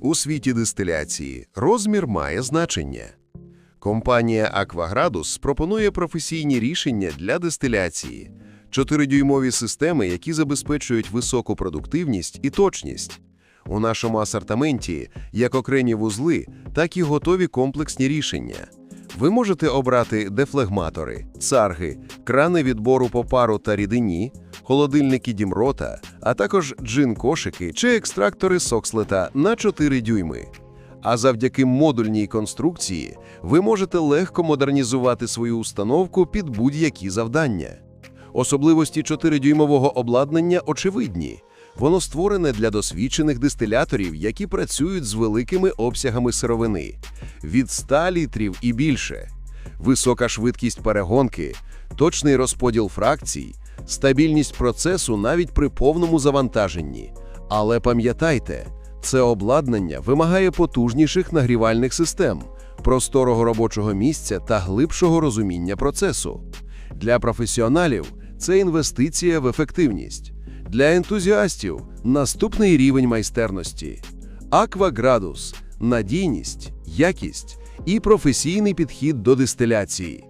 У світі дистиляції розмір має значення. Компанія Aquagradus пропонує професійні рішення для дистиляції, 4-дюймові системи, які забезпечують високу продуктивність і точність. У нашому асортименті як окремі вузли, так і готові комплексні рішення. Ви можете обрати дефлегматори, царги, крани відбору по та рідині, холодильники Дімрота, а також джин-кошики чи екстрактори Сокслета на 4 дюйми. А завдяки модульній конструкції ви можете легко модернізувати свою установку під будь-які завдання. Особливості 4-дюймового обладнання очевидні. Воно створене для досвідчених дистиляторів, які працюють з великими обсягами сировини – від 100 літрів і більше. Висока швидкість перегонки, точний розподіл фракцій, стабільність процесу навіть при повному завантаженні. Але пам'ятайте, це обладнання вимагає потужніших нагрівальних систем, просторого робочого місця та глибшого розуміння процесу. Для професіоналів це інвестиція в ефективність. Для ентузіастів наступний рівень майстерності. Акваградус – надійність, якість і професійний підхід до дистиляції.